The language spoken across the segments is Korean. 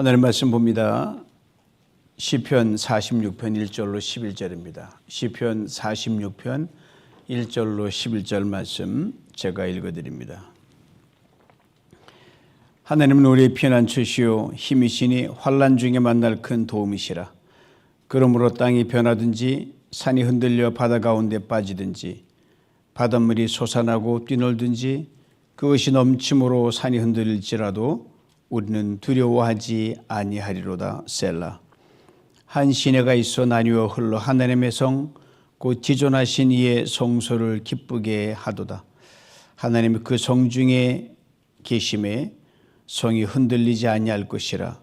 하나님 말씀 봅니다. 시편 46편 1절로 11절입니다. 시편 46편 1절로 11절 말씀 제가 읽어 드립니다. 하나님은 우리의 피난처시요 힘이시니 환난 중에 만날 큰 도움이시라. 그러므로 땅이 변하든지 산이 흔들려 바다 가운데 빠지든지 바닷물이 솟아나고 뛰놀든지 그것이 넘침으로 산이 흔들릴지라도 우리는 두려워하지 아니하리로다 셀라. 한 시내가 있어 나뉘어 흘러 하나님의 성 곧 지존하신 이의 성소를 기쁘게 하도다. 하나님이 그 성 중에 계심에 성이 흔들리지 아니할 것이라.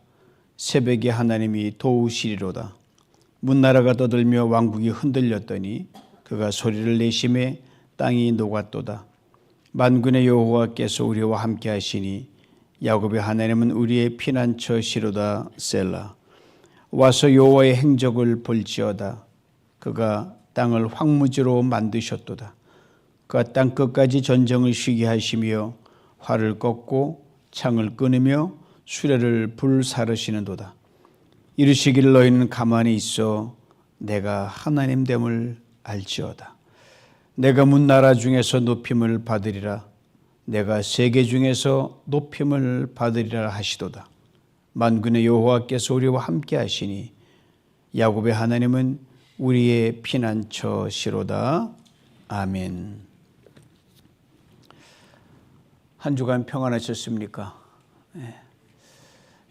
새벽에 하나님이 도우시리로다. 문나라가 떠들며 왕국이 흔들렸더니 그가 소리를 내심에 땅이 녹았도다. 만군의 여호와께서 우리와 함께 하시니 야곱의 하나님은 우리의 피난처시로다 셀라. 와서 여호와의 행적을 볼지어다. 그가 땅을 황무지로 만드셨도다. 그가 땅 끝까지 전쟁을 쉬게 하시며 활을 꺾고 창을 끊으며 수레를 불사르시는도다. 이르시기를 너희는 가만히 있어 내가 하나님 됨을 알지어다. 내가 문 나라 중에서 높임을 받으리라. 내가 세계 중에서 높임을 받으리라 하시도다. 만군의 여호와께서 우리와 함께 하시니 야곱의 하나님은 우리의 피난처시로다. 아멘. 한 주간 평안하셨습니까? 네.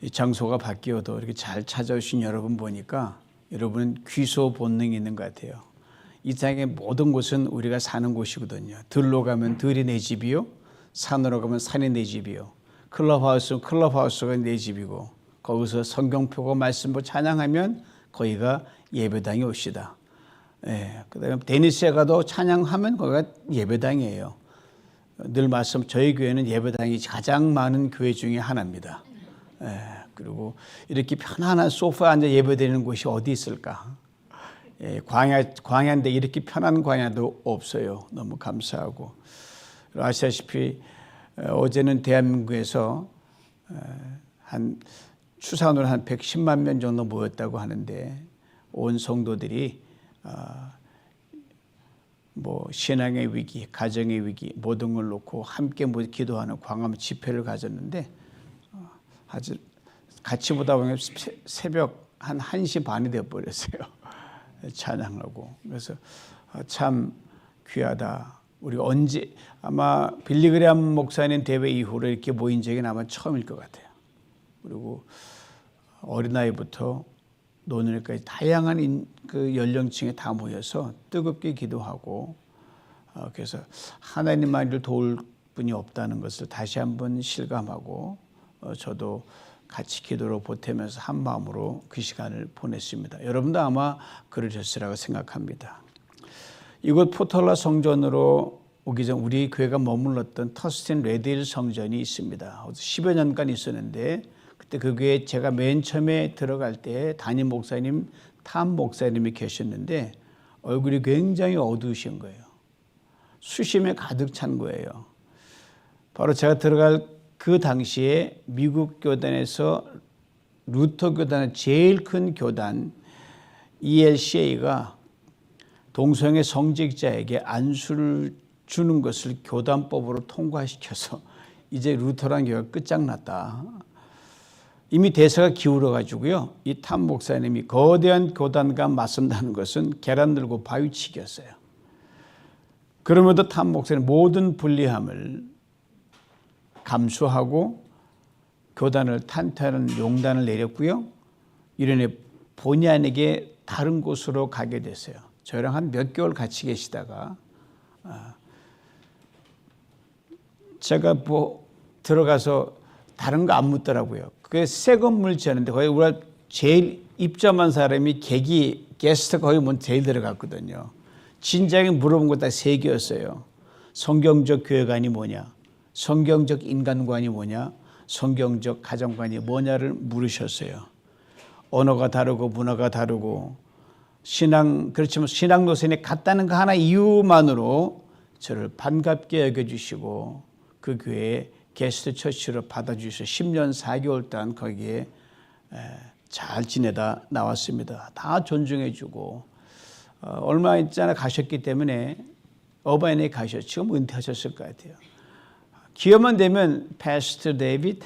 이 장소가 바뀌어도 이렇게 잘 찾아오신 여러분 보니까 여러분은 귀소 본능이 있는 것 같아요. 이 땅의 모든 곳은 우리가 사는 곳이거든요. 들로 가면 들이 내 집이요. 산으로 가면 산이 내 집이요. 클럽하우스는 클럽하우스가 내 집이고 거기서 성경 표고 말씀보 찬양하면 거기가 예배당이 옵시다. 예, 그다음에 데니스에 가도 찬양하면 거기가 예배당이에요. 늘 말씀 저희 교회는 예배당이 가장 많은 교회 중에 하나입니다. 예, 그리고 이렇게 편안한 소파에 앉아 예배드리는 곳이 어디 있을까? 예, 광야 광야인데 이렇게 편한 광야도 없어요. 너무 감사하고 아시다시피 어제는 대한민국에서 한 추산으로 한 110만 명 정도 모였다고 하는데 온 성도들이 뭐 신앙의 위기, 가정의 위기 모든 걸 놓고 함께 기도하는 광화문 집회를 가졌는데 아주 같이 보다 보면 새벽 한 1시 반이 되어 버렸어요. 찬양하고. 그래서 참 귀하다. 우리 언제 아마 빌리그레암 목사님 대회 이후로 이렇게 모인 적이 아마 처음일 것 같아요. 그리고 어린아이부터 노년까지 다양한 그 연령층에 다 모여서 뜨겁게 기도하고 어, 그래서 하나님만을 도울 분이 없다는 것을 다시 한번 실감하고 어, 저도 같이 기도로 보태면서 한 마음으로 그 시간을 보냈습니다. 여러분도 아마 그러셨으라고 생각합니다. 이곳 포털라 성전으로 오기 전 우리 교회가 머물렀던 터스틴 레딜 성전이 있습니다. 10여 년간 있었는데 그때 그 교회 제가 맨 처음에 들어갈 때 담임 목사님 탐 목사님이 계셨는데 얼굴이 굉장히 어두우신 거예요. 수심에 가득 찬 거예요. 바로 제가 들어갈 그 당시에 미국 교단에서 루터 교단의 제일 큰 교단 ELCA가 동성애 성직자에게 안수를 주는 것을 교단법으로 통과시켜서 이제 루터란 교회가 끝장났다. 이미 대세가 기울어 가지고요. 이 탐 목사님이 거대한 교단과 맞선다는 것은 계란 들고 바위치기였어요. 그럼에도 탐 목사님 모든 불리함을 감수하고 교단을 탄탄한 용단을 내렸고요. 이런에 본의 아니게 다른 곳으로 가게 됐어요. 저랑 한 몇 개월 같이 계시다가 제가 뭐 들어가서 다른 거 안 묻더라고요. 그게 새 건물 지었는데 거기 우리가 제일 입점한 사람이 계기 게스트 거기 뭐 제일 들어갔거든요. 진작에 물어본 거 다 세 개였어요. 성경적 교회관이 뭐냐? 성경적 인간관이 뭐냐? 성경적 가정관이 뭐냐를 물으셨어요. 언어가 다르고 문화가 다르고 신앙 그렇지만 신앙 노선에 같다는 거 하나 이유만으로 저를 반갑게 여겨주시고 그 교회에 게스트 처치로 받아주셔서 10년 4개월 동안 거기에 에, 잘 지내다 나왔습니다. 다 존중해주고 어, 얼마 있잖아 가셨기 때문에 어바인에 가셨 지금 은퇴하셨을 것 같아요. 기회만 되면 패스터 데이빗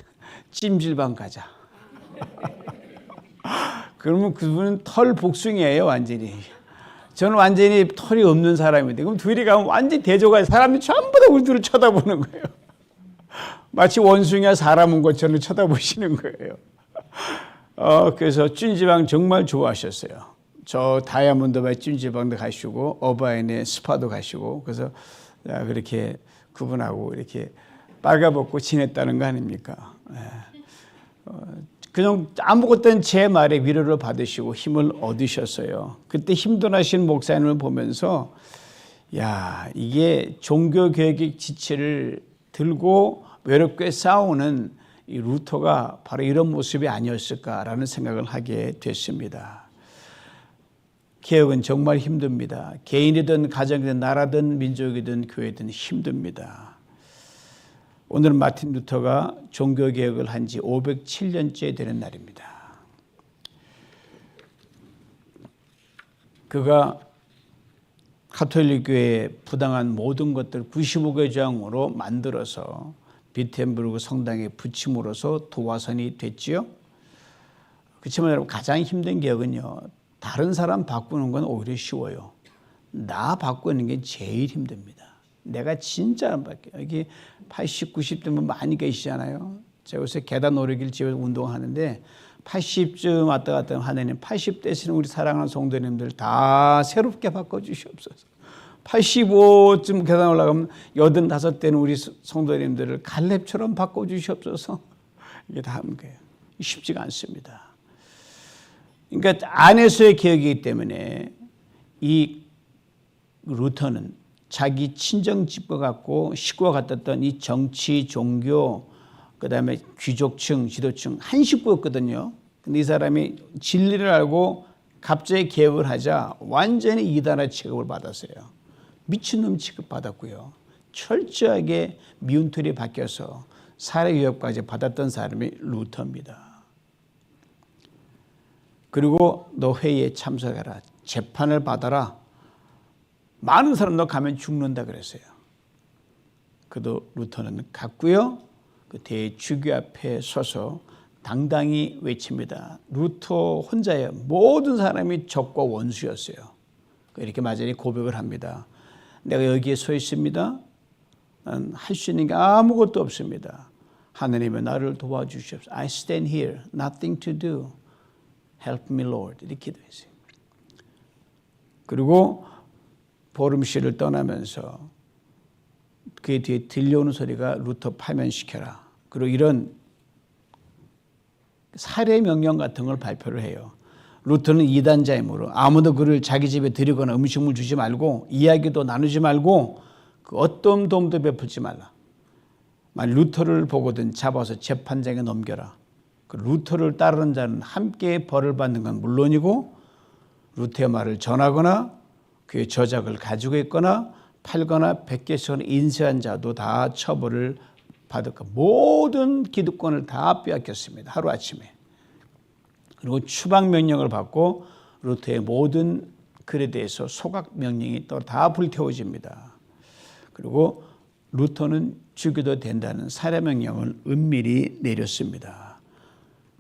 찜질방 가자. 그러면 그분은 털 복숭이에요 완전히. 저는 완전히 털이 없는 사람인데 그럼 둘이 가면 완전 대조가 사람이 전부 다 우리 둘을 쳐다보는 거예요. 마치 원숭이가 사람 온 것처럼 쳐다보시는 거예요. 어, 그래서 찜질방 정말 좋아하셨어요. 저 다이아몬드 바이 찜질방도 가시고 어바인의 스파도 가시고 그래서 그렇게 그분하고 이렇게 빨가벗고 지냈다는 거 아닙니까? 예. 어, 그냥 아무것도 제 말에 위로를 받으시고 힘을 얻으셨어요. 그때 힘들어하신 목사님을 보면서 야 이게 종교 교육의 지체를 들고 외롭게 싸우는 이 루터가 바로 이런 모습이 아니었을까라는 생각을 하게 됐습니다. 개혁은 정말 힘듭니다. 개인이든 가정이든 나라든 민족이든 교회든 힘듭니다. 오늘은 마틴 루터가 종교 개혁을 한 지 507년째 되는 날입니다. 그가 카톨릭 교회의 부당한 모든 것들 95개 조항으로 만들어서 비텐부르크 성당에 붙임으로써 도화선이 됐지요. 그렇지만 여러분 가장 힘든 개혁은요. 다른 사람 바꾸는 건 오히려 쉬워요. 나 바꾸는 게 제일 힘듭니다. 내가 진짜 안 바뀌어. 여기 80, 90대면 많이 계시잖아요. 제가 요새 계단 오르기를 집에서 운동하는데 80쯤 왔다 갔다 하느님 80대시는 우리 사랑하는 성도님들 다 새롭게 바꿔주시옵소서. 85쯤 계단 올라가면 85대는 우리 성도님들을 갈렙처럼 바꿔주시옵소서. 이게 다 거예요. 쉽지가 않습니다. 그러니까 안에서의 개혁이기 때문에 이 루터는 자기 친정 집과 같고 식구와 같았던 이 정치, 종교, 그 다음에 귀족층, 지도층 한 식구였거든요. 근데 이 사람이 진리를 알고 갑자기 개혁을 하자 완전히 이단의 취급을 받았어요. 미친놈 취급받았고요. 철저하게 미운 틀이 바뀌어서 살해 위협까지 받았던 사람이 루터입니다. 그리고 너 회의에 참석해라. 재판을 받아라. 많은 사람 너 가면 죽는다 그랬어요. 그도 루터는 갔고요. 그 대주교 앞에 서서 당당히 외칩니다. 루터 혼자예요. 모든 사람이 적과 원수였어요. 이렇게 마저리 고백을 합니다. 내가 여기에 서 있습니다. 할 수 있는 게 아무것도 없습니다. 하나님의 나를 도와주시옵소서. I stand here, nothing to do. Help me, Lord. 이렇게 기도했어요. 그리고 보름씨를 떠나면서 그에 뒤에 들려오는 소리가 루터 파면시켜라. 그리고 이런 살해 명령 같은 걸 발표를 해요. 루터는 이단자이므로 아무도 그를 자기 집에 들이거나 음식물 주지 말고 이야기도 나누지 말고 그 어떤 도움도 베풀지 말라. 만 루터를 보거든 잡아서 재판장에 넘겨라. 그 루터를 따르는 자는 함께 벌을 받는 건 물론이고 루터의 말을 전하거나 그의 저작을 가지고 있거나 팔거나 백개씩은 인쇄한 자도 다 처벌을 받을 까 모든 기득권을 다 빼앗겼습니다. 하루아침에. 그리고 추방 명령을 받고 루터의 모든 글에 대해서 소각 명령이 또 다 불태워집니다. 그리고 루터는 죽여도 된다는 살해 명령을 은밀히 내렸습니다.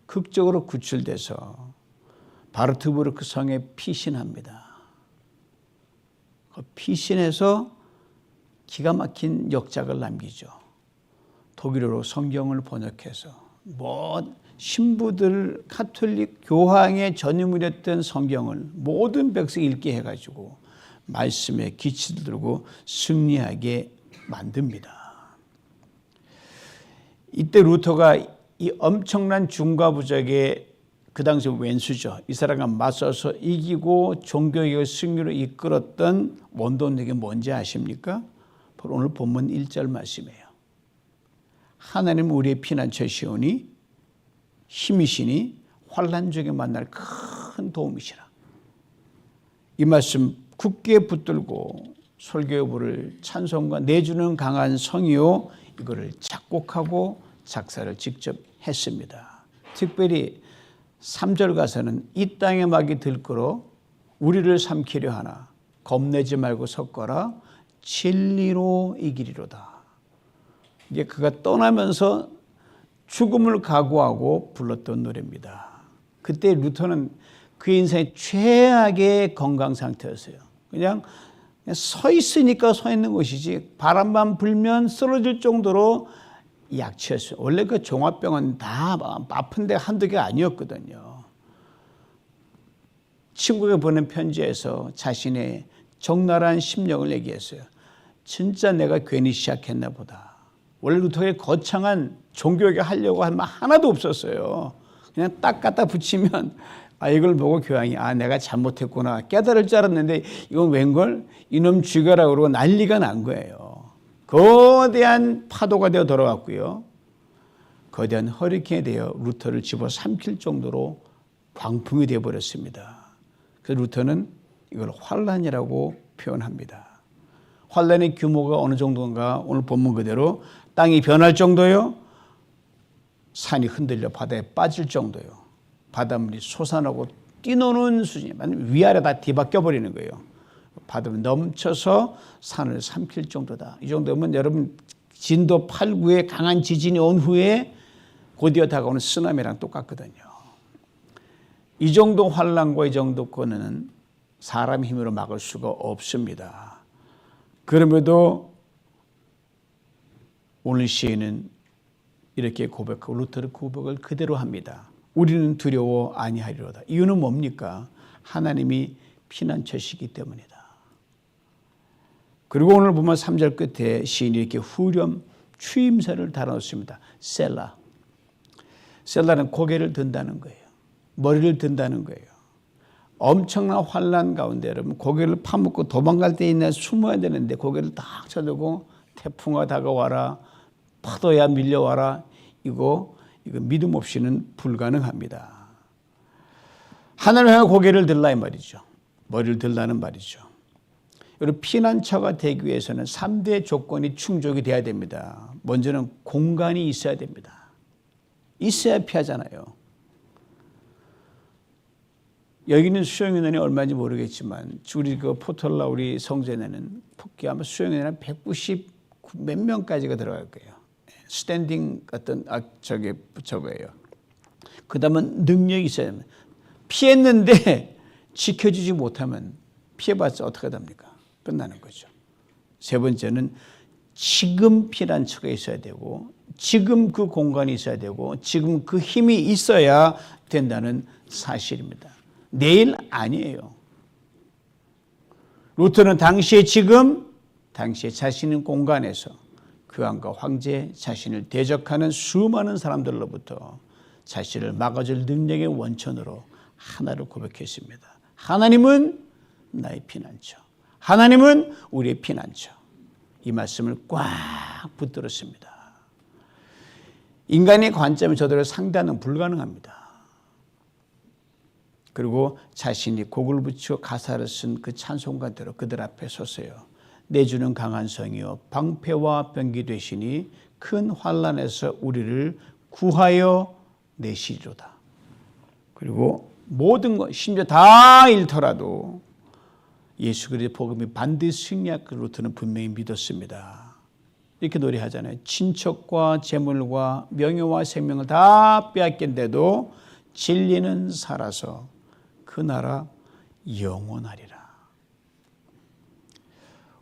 극적으로 구출돼서 바르트부르크 성에 피신합니다. 그 피신해서 기가 막힌 역작을 남기죠. 독일어로 성경을 번역해서 뭐 신부들 카톨릭 교황의 전유물이었던 성경을 모든 백성이 읽게 해가지고 말씀에 기치를 들고 승리하게 만듭니다. 이때 루터가 이 엄청난 중과부적의 그 당시 왼수죠. 이 사람과 맞서서 이기고 종교의 승리로 이끌었던 원동력이 뭔지 아십니까? 바로 오늘 본문 1절 말씀이에요. 하나님 우리의 피난처시오니 힘이시니 환란 중에 만날 큰 도움이시라. 이 말씀 굳게 붙들고 설교의 부를 찬송과 내주는 강한 성이요 이거를 작곡하고 작사를 직접 했습니다. 특별히 3절 가서는 이 땅에 막이 들끓어 우리를 삼키려 하나 겁내지 말고 섞어라 진리로 이기리로다. 이게 그가 떠나면서 죽음을 각오하고 불렀던 노래입니다. 그때 루터는 그 인생의 최악의 건강 상태였어요. 그냥 서 있으니까 서 있는 것이지 바람만 불면 쓰러질 정도로 약취했어요. 원래 그 종합병은 다 아픈데 한두 개 아니었거든요. 친구에게 보낸 편지에서 자신의 적나라한 심령을 얘기했어요. 진짜 내가 괜히 시작했나 보다. 원래 루터의 거창한 종교에 하려고 한 말 하나도 없었어요. 그냥 딱 갖다 붙이면 아 이걸 보고 교황이 아 내가 잘못했구나 깨달을 줄 알았는데 이건 웬걸 이놈 죽여라 그러고 난리가 난 거예요. 거대한 파도가 되어 돌아왔고요. 거대한 허리케인이 되어 루터를 집어 삼킬 정도로 광풍이 되어 버렸습니다. 그래서 루터는 이걸 환란이라고 표현합니다. 환란의 규모가 어느 정도인가 오늘 본문 그대로 땅이 변할 정도요. 산이 흔들려 바다에 빠질 정도요. 바닷물이 솟아나고 뛰노는 수준이 위아래 다 뒤바뀌어 버리는 거예요. 바다물 넘쳐서 산을 삼킬 정도다. 이 정도면 여러분 진도 8, 9의 강한 지진이 온 후에 곧이어 다가오는 쓰나미랑 똑같거든요. 이 정도 환란과 이 정도 권한은 사람 힘으로 막을 수가 없습니다. 그럼에도 오늘 시인은 이렇게 고백하고 루터의 고백을 그대로 합니다. 우리는 두려워 아니하리로다. 이유는 뭡니까? 하나님이 피난처시기 때문이다. 그리고 오늘 보면 3절 끝에 시인이 이렇게 후렴 추임새를 달아놓습니다. 셀라. 셀라는 고개를 든다는 거예요. 머리를 든다는 거예요. 엄청난 환란 가운데 여러분 고개를 파묻고 도망갈 때 있나 숨어야 되는데 고개를 딱 쳐들고 태풍아 다가와라 파도야 밀려와라 이거 이거 믿음 없이는 불가능합니다. 하늘을 향해 고개를 들라 이 말이죠. 머리를 들라는 말이죠. 여러분 피난처가 되기 위해서는 3대 조건이 충족이 돼야 됩니다. 먼저는 공간이 있어야 됩니다. 있어야 피하잖아요. 여기는 수용인원이 얼마인지 모르겠지만 우리 그 포털라 우리 성전에는 폭기 아마 수용인원이 190 몇 명까지가 들어갈 거예요. 스탠딩 어떤 아 저게 저거예요. 그다음은 능력이 있어야 됩니다. 피했는데 지켜주지 못하면 피해봤자 어떻게 됩니까? 끝나는 거죠. 세 번째는 지금 피난처가 있어야 되고 지금 그 공간이 있어야 되고 지금 그 힘이 있어야 된다는 사실입니다. 내일 아니에요. 루터는 당시에 지금 당시에 자신의 공간에서 그 왕과 황제 자신을 대적하는 수많은 사람들로부터 자신을 막아줄 능력의 원천으로 하나를 고백했습니다. 하나님은 나의 피난처. 하나님은 우리의 피난처. 이 말씀을 꽉 붙들었습니다. 인간의 관점에 저들을 상대하는 불가능합니다. 그리고 자신이 곡을 붙여 가사를 쓴 그 찬송가대로 그들 앞에 섰어요. 내주는 강한 성이요 방패와 병기 되시니 큰 환란에서 우리를 구하여 내시리로다. 그리고 모든 것 심지어 다 잃더라도 예수 그리스도의 복음이 반드시 승리할 그 루트는 분명히 믿었습니다. 이렇게 노래하잖아요. 친척과 재물과 명예와 생명을 다 빼앗긴데도 진리는 살아서 그 나라 영원하리라.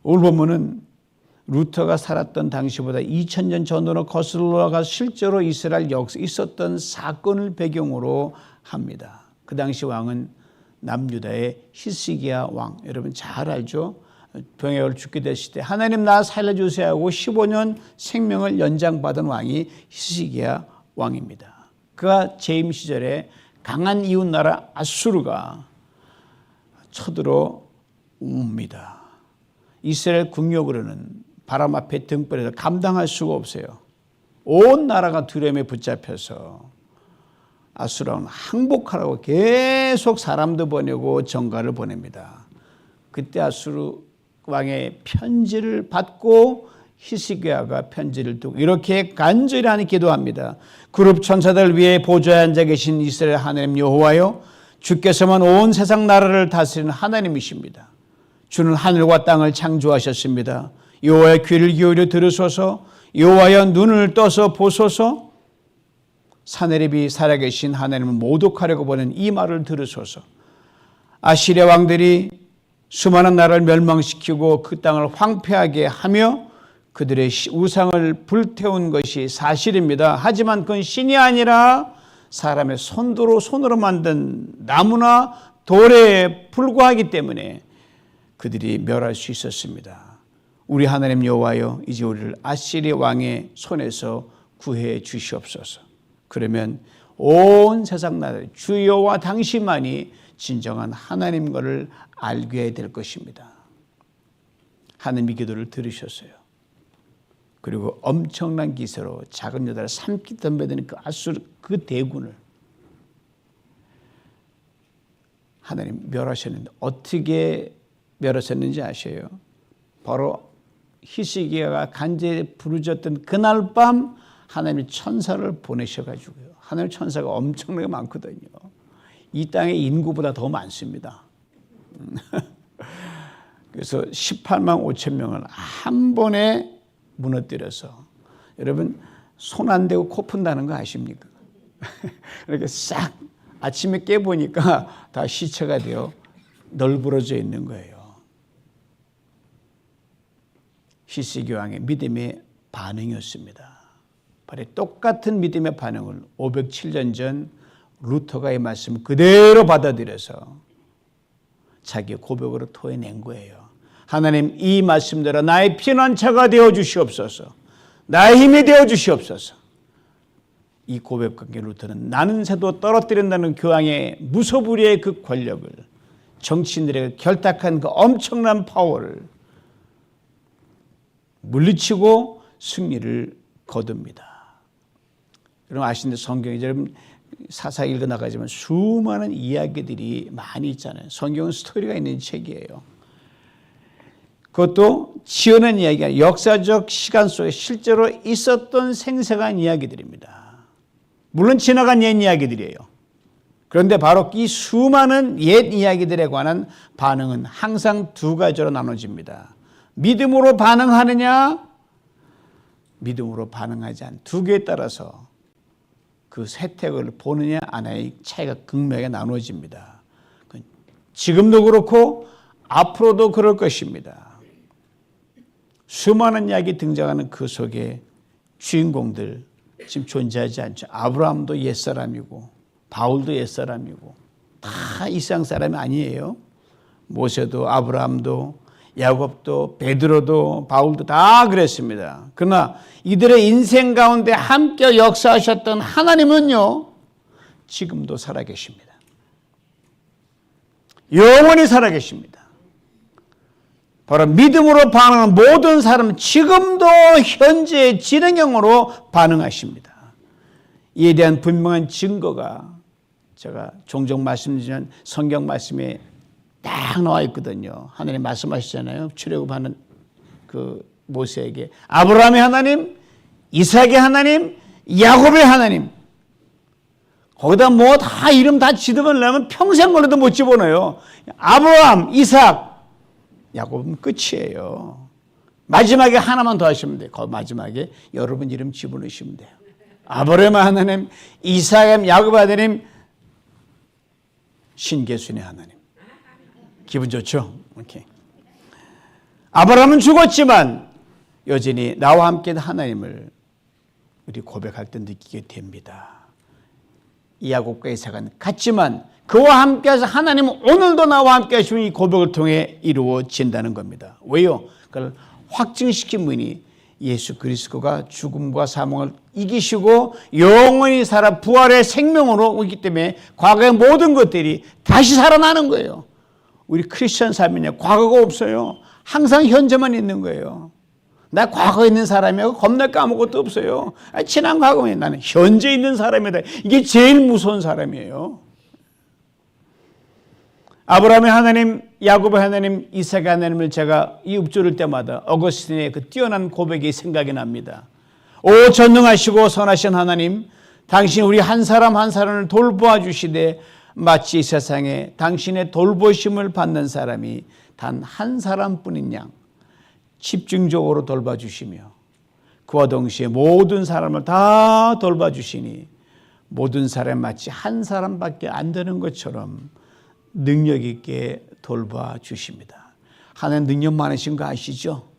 오늘 보면은 루터가 살았던 당시보다 2000년 전으로 거슬러 올라가 실제로 이스라엘 역사 있었던 사건을 배경으로 합니다. 그 당시 왕은 남유다의 히스기야 왕 여러분 잘 알죠? 병에 죽게 됐을 때 하나님 나 살려주세요 하고 15년 생명을 연장받은 왕이 히스기야 왕입니다. 그가 재임 시절에 강한 이웃 나라 아수르가 쳐들어 옵니다. 이스라엘 국력으로는 바람 앞에 등불에서 감당할 수가 없어요. 온 나라가 두려움에 붙잡혀서 아수라는 항복하라고 계속 사람도 보내고 정가를 보냅니다. 그때 아수르 왕의 편지를 받고 히스기야가 편지를 두고 이렇게 간절히 하는 기도합니다. 그룹 천사들 위에 보좌에 앉아 계신 이스라엘 하나님 여호와여 주께서만 온 세상 나라를 다스리는 하나님이십니다. 주는 하늘과 땅을 창조하셨습니다. 여호와의 귀를 기울여 들으소서 여호와여 눈을 떠서 보소서 사내립이 살아계신 하나님을 모독하려고 보는 이 말을 들으소서 아시리아 왕들이 수많은 나라를 멸망시키고 그 땅을 황폐하게 하며 그들의 우상을 불태운 것이 사실입니다. 하지만 그건 신이 아니라 사람의 손으로 손으로 만든 나무나 돌에 불과하기 때문에 그들이 멸할 수 있었습니다. 우리 하나님 여호와여 이제 우리를 아시리 왕의 손에서 구해 주시옵소서. 그러면 온 세상 나라 주 여호와 당신만이 진정한 하나님 것을 알게 될 것입니다. 하나님의 기도를 들으셨어요. 그리고 엄청난 기세로 작은 여자를 삼키 덤벼드는 그 아수르 그 대군을 하나님 멸하셨는데 어떻게 멸하셨는지 아세요? 바로 히스기야가 간절히 부르짖던 그날 밤 하나님이 천사를 보내셔가지고요. 하늘 천사가 엄청나게 많거든요. 이 땅의 인구보다 더 많습니다. 그래서 18만 5천 명을 한 번에 무너뜨려서 여러분 손 안 대고 코 푼다는 거 아십니까? 이렇게 싹 아침에 깨보니까 다 시체가 되어 널브러져 있는 거예요. 히스기 왕의 믿음의 반응이었습니다. 바로 똑같은 믿음의 반응을 507년 전 루터가 이 말씀 그대로 받아들여서 자기 고백으로 토해낸 거예요. 하나님 이 말씀대로 나의 피난처가 되어 주시옵소서. 나의 힘이 되어 주시옵소서. 이 고백과 루터는 나는 새도 떨어뜨린다는 교황의 무소불위의 그 권력을 정치인들에게 결탁한 그 엄청난 파워를 물리치고 승리를 거둡니다. 여러분 아시는 성경이 여러분 사사 읽어 나가지만 수많은 이야기들이 많이 있잖아요. 성경은 스토리가 있는 책이에요. 그것도 지어낸 이야기가 역사적 시간 속에 실제로 있었던 생생한 이야기들입니다. 물론 지나간 옛 이야기들이에요. 그런데 바로 이 수많은 옛 이야기들에 관한 반응은 항상 두 가지로 나눠집니다. 믿음으로 반응하느냐, 믿음으로 반응하지 않. 두 개에 따라서 그 혜택을 보느냐 안의 차이가 극명하게 나누어집니다. 지금도 그렇고 앞으로도 그럴 것입니다. 수많은 이야기 등장하는 그 속에 주인공들 지금 존재하지 않죠. 아브라함도 옛사람이고 바울도 옛사람이고 다 이상 사람이 아니에요. 모세도 아브라함도 야곱도 베드로도 바울도 다 그랬습니다. 그러나 이들의 인생 가운데 함께 역사하셨던 하나님은요. 지금도 살아 계십니다. 영원히 살아 계십니다. 바로 믿음으로 반응하는 모든 사람은 지금도 현재 진행형으로 반응하십니다. 이에 대한 분명한 증거가 제가 종종 말씀드리는 성경 말씀에 딱 나와 있거든요. 하나님 말씀하시잖아요. 출애굽하는 그 모세에게 아브라함의 하나님, 이삭의 하나님, 야곱의 하나님. 거기다 뭐 다 이름 다 지으려면 평생 걸려도 못 집어넣어요. 아브라함, 이삭, 야곱은 끝이에요. 마지막에 하나만 더 하시면 돼요. 그 마지막에 여러분 이름 집어넣으시면 돼요. 아브라함 하나님, 이삭의 야곱의 하나님, 신계순의 하나님. 기분 좋죠? 오케이. 아브라함은 죽었지만 여전히 나와 함께 하나님을 우리 고백할 때 느끼게 됩니다. 야곱과 이삭은 같지만 그와 함께해서 하나님은 오늘도 나와 함께 하시는 이 고백을 통해 이루어진다는 겁니다. 왜요? 그걸 확증시킨 분이 예수 그리스도가 죽음과 사망을 이기시고 영원히 살아 부활의 생명으로 오기 때문에 과거의 모든 것들이 다시 살아나는 거예요. 우리 크리스천 삶은요, 과거가 없어요. 항상 현재만 있는 거예요. 나 과거에 있는 사람이고 겁날 거 아무것도 없어요. 지난 과거에 나는 현재 있는 사람이다. 이게 제일 무서운 사람이에요. 아브라함의 하나님, 야곱의 하나님, 이삭의 하나님을 제가 이 읊조릴 때마다 어거스틴의 그 뛰어난 고백이 생각이 납니다. 오 전능하시고 선하신 하나님, 당신 우리 한 사람 한 사람을 돌보아 주시되 마치 이 세상에 당신의 돌보심을 받는 사람이 단 한 사람뿐인 양 집중적으로 돌봐주시며 그와 동시에 모든 사람을 다 돌봐주시니 모든 사람 마치 한 사람밖에 안 되는 것처럼 능력 있게 돌봐주십니다. 하나님 능력 많으신 거 아시죠?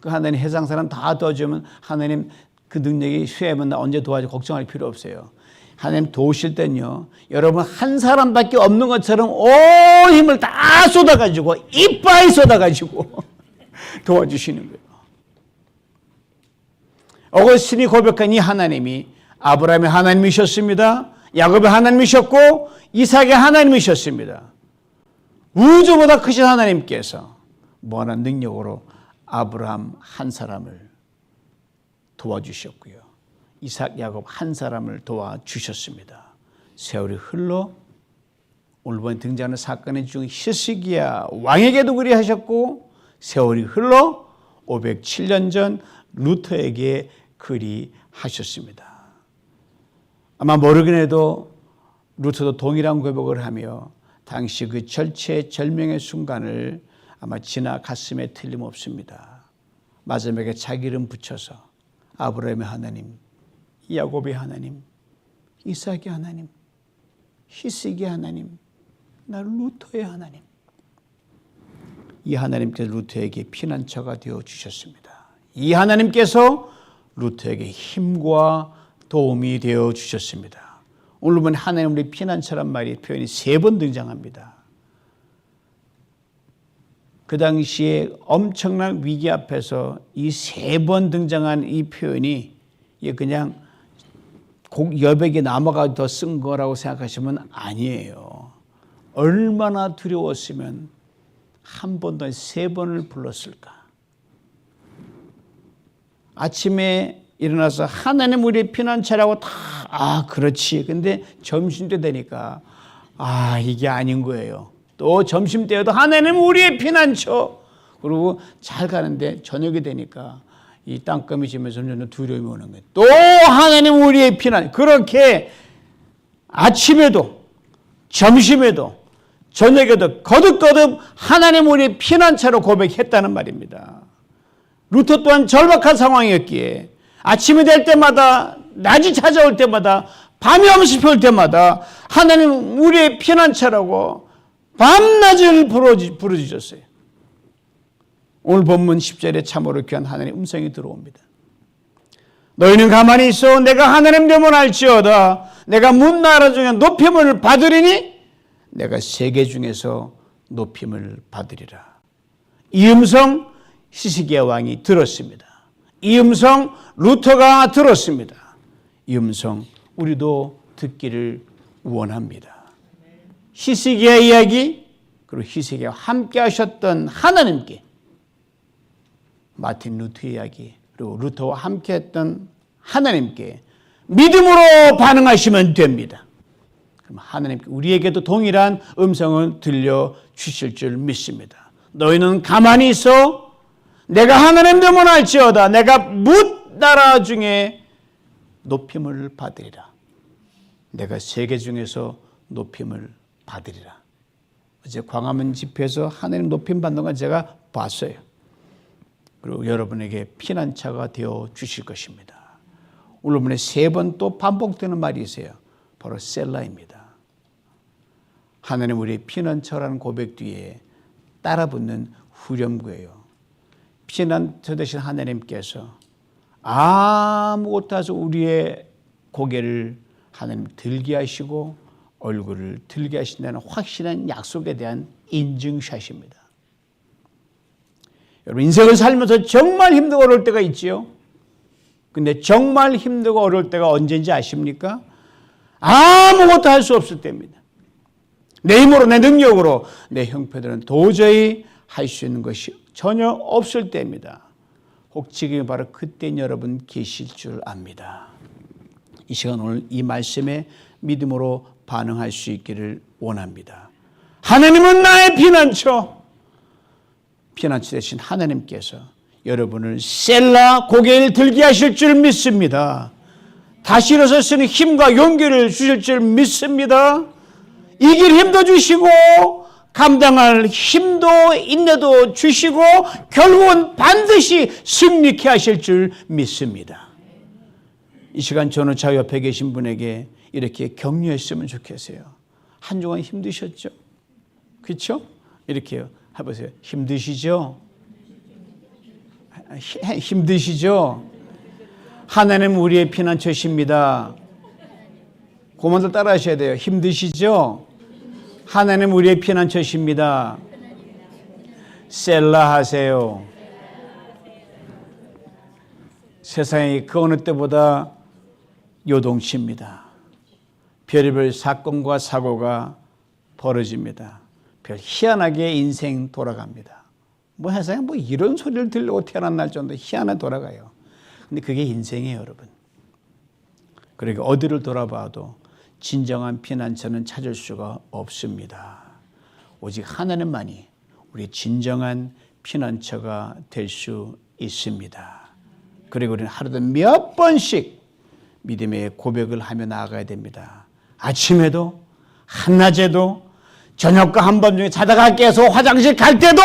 그 하나님 해상 사람 다 도와주면 하나님 그 능력이 쇠하면 나 언제 도와줘 걱정할 필요 없어요. 하나님 도우실 땐요, 여러분 한 사람밖에 없는 것처럼 온 힘을 다 쏟아가지고 이빨 쏟아가지고 도와주시는 거예요. 어거스틴이 고백한 이 하나님이 아브라함의 하나님이셨습니다. 야곱의 하나님이셨고 이삭의 하나님이셨습니다. 우주보다 크신 하나님께서 무한한 능력으로 아브라함 한 사람을 도와주셨고요. 이삭, 야곱 한 사람을 도와주셨습니다. 세월이 흘러 오늘 번 등장하는 사건의 중 히스기야 왕에게도 그리하셨고 세월이 흘러 507년 전 루터에게 그리하셨습니다. 아마 모르긴 해도 루터도 동일한 고백을 하며 당시 그 절체 절명의 순간을 아마 지나갔음에 틀림없습니다. 마지막에 자기 이름 붙여서 아브라함의 하나님, 야곱의 하나님, 이삭의 하나님, 히스기의 하나님, 나 루터의 하나님. 이 하나님께서 루터에게 피난처가 되어 주셨습니다. 이 하나님께서 루터에게 힘과 도움이 되어 주셨습니다. 오늘 보면 하나님 우리 피난처란 말이 표현이 세 번 등장합니다. 그 당시에 엄청난 위기 앞에서 이 세 번 등장한 이 표현이 그냥 곡 여백에 남아가 더 쓴 거라고 생각하시면 아니에요. 얼마나 두려웠으면 한번더세 번을 불렀을까? 아침에 일어나서 하나님 우리의 피난처라고 다, 아, 그렇지. 근데 점심때 되니까, 아, 이게 아닌 거예요. 또 점심때에도 하나님 우리의 피난처. 그리고 잘 가는데 저녁이 되니까 이 땅거미 지면서 점점 두려움이 오는 거예요. 또 하나님 우리의 피난. 그렇게 아침에도 점심에도 저녁에도 거듭거듭 하나님 우리의 피난처로 고백했다는 말입니다. 루터 또한 절박한 상황이었기에 아침이 될 때마다 낮이 찾아올 때마다 밤이 엄습할 때마다 하나님 우리의 피난처라고 밤낮을 부르짖었어요. 오늘 본문 10절에 참으로 귀한 하나님의 음성이 들어옵니다. 너희는 가만히 있어 내가 하나님 되면 알지어다 내가 문 나라 중에 높임을 받으리니 내가 세계 중에서 높임을 받으리라. 이 음성 시시기야 왕이 들었습니다. 이 음성 루터가 들었습니다. 이 음성 우리도 듣기를 원합니다. 히스기야 이야기 그리고 히스기야 함께 하셨던 하나님께 마틴 루터 이야기 그리고 루터와 함께 했던 하나님께 믿음으로 반응하시면 됩니다. 그럼 하나님께 우리에게도 동일한 음성을 들려 주실 줄 믿습니다. 너희는 가만히 있어 내가 하나님 되면 알지어다 내가 묻 나라 중에 높임을 받으리라. 내가 세계 중에서 높임을 받으리라. 어제 광화문 집회에서 하나님 높임 받는 건 제가 봤어요. 그리고 여러분에게 피난처가 되어 주실 것입니다. 오늘 본에 세 번 또 반복되는 말이 있어요. 바로 셀라입니다. 하나님 우리 피난처라는 고백 뒤에 따라붙는 후렴구예요. 피난처 되신 하나님께서 아무것도 하서 우리의 고개를 하나님 들게 하시고 얼굴을 들게 하신다는 확실한 약속에 대한 인증샷입니다. 여러분 인생을 살면서 정말 힘들고 어려울 때가 있지요. 근데 정말 힘들고 어려울 때가 언제인지 아십니까? 아무것도 할 수 없을 때입니다. 내 힘으로 내 능력으로 내 형편들은 도저히 할 수 있는 것이 전혀 없을 때입니다. 혹 지금 바로 그때 여러분 계실 줄 압니다. 이 시간 오늘 이 말씀에 믿음으로 반응할 수 있기를 원합니다. 하나님은 나의 피난처. 피난처 대신 하나님께서 여러분을 셀라 고개를 들게 하실 줄 믿습니다. 다시 일어설 수 있는 힘과 용기를 주실 줄 믿습니다. 이길 힘도 주시고 감당할 힘도 인내도 주시고 결국은 반드시 승리케 하실 줄 믿습니다. 이 시간 저 옆에 계신 분에게 이렇게 격려했으면 좋겠어요. 한 주간 힘드셨죠? 그렇죠? 이렇게 해보세요. 힘드시죠? 히- 힘드시죠? 하나님 우리의 피난처십니다. 고만들 따라 하셔야 돼요. 힘드시죠? 하나님 우리의 피난처십니다. 셀라 하세요. 세상이 그 어느 때보다 요동칩니다. 별의별 사건과 사고가 벌어집니다. 별 희한하게 인생 돌아갑니다. 뭐 세상에 뭐 이런 소리를 들려고 태어난 날 정도 희한하게 돌아가요. 근데 그게 인생이에요, 여러분. 그러니까 어디를 돌아봐도 진정한 피난처는 찾을 수가 없습니다. 오직 하나님만이 우리 진정한 피난처가 될 수 있습니다. 그리고 우리는 하루도 몇 번씩 믿음의 고백을 하며 나아가야 됩니다. 아침에도 한낮에도 저녁과 한밤중에 자다가 깨서 화장실 갈 때도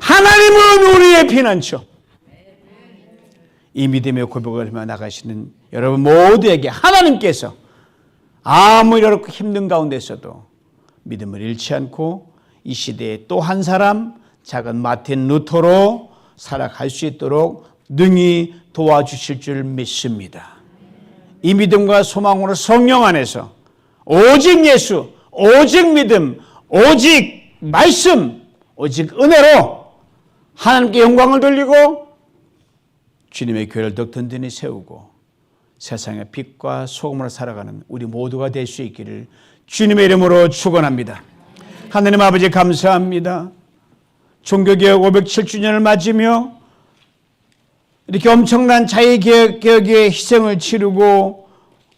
하나님은 우리의 피난처. 이 믿음의 고백을 하며 나가시는 여러분 모두에게 하나님께서 아무 이렇게 힘든 가운데 있어도 믿음을 잃지 않고 이 시대에 또 한 사람 작은 마틴 루터로 살아갈 수 있도록 능히 도와주실 줄 믿습니다. 이 믿음과 소망으로 성령 안에서 오직 예수, 오직 믿음, 오직 말씀, 오직 은혜로 하나님께 영광을 돌리고 주님의 교회를 더 든든히 세우고 세상의 빛과 소금으로 살아가는 우리 모두가 될 수 있기를 주님의 이름으로 축원합니다. 하나님 아버지 감사합니다. 종교개혁 507주년을 맞으며 이렇게 엄청난 자유개혁의 희생을 치르고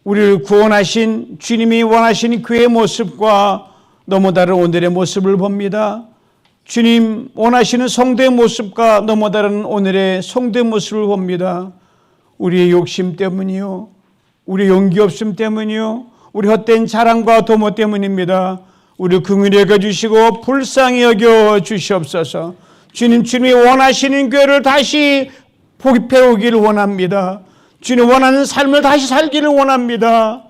우리를 구원하신 주님이 원하시는 그의 모습과 너무 다른 오늘의 모습을 봅니다. 주님 원하시는 성도의 모습과 너무 다른 오늘의 성도의 모습을 봅니다. 우리의 욕심 때문이요. 우리의 용기 없음 때문이요. 우리 헛된 자랑과 도모 때문입니다. 우리 긍휼히 여겨 주시고 불쌍히 여겨 주시옵소서. 주님 주님이 원하시는 교회를 다시 배우기를 원합니다. 주님 원하는 삶을 다시 살기를 원합니다.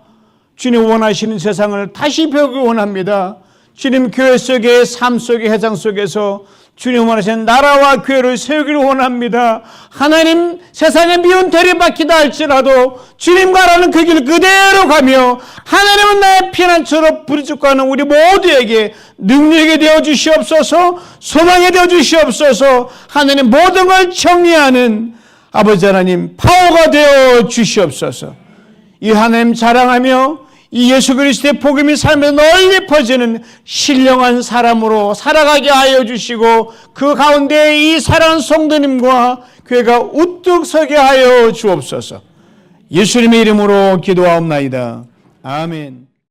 주님 원하시는 세상을 다시 배우기 원합니다. 주님 교회 속의 삶 속의 해장 속에서 주님 원하시는 나라와 교회를 세우기를 원합니다. 하나님 세상에 미운 대리받기다 할지라도 주님과라는 그 길 그대로 가며 하나님은 나의 피난처로 부르짖고하는 우리 모두에게 능력이 되어 주시옵소서 소망이 되어 주시옵소서 하나님 모든 걸 정리하는 아버지 하나님 파워가 되어 주시옵소서 이 하나님 자랑하며 이 예수 그리스도의 복음이 삶에 널리 퍼지는 신령한 사람으로 살아가게 하여 주시고 그 가운데 이 사랑하는 성도님과 교회가 우뚝 서게 하여 주옵소서. 예수님의 이름으로 기도하옵나이다. 아멘.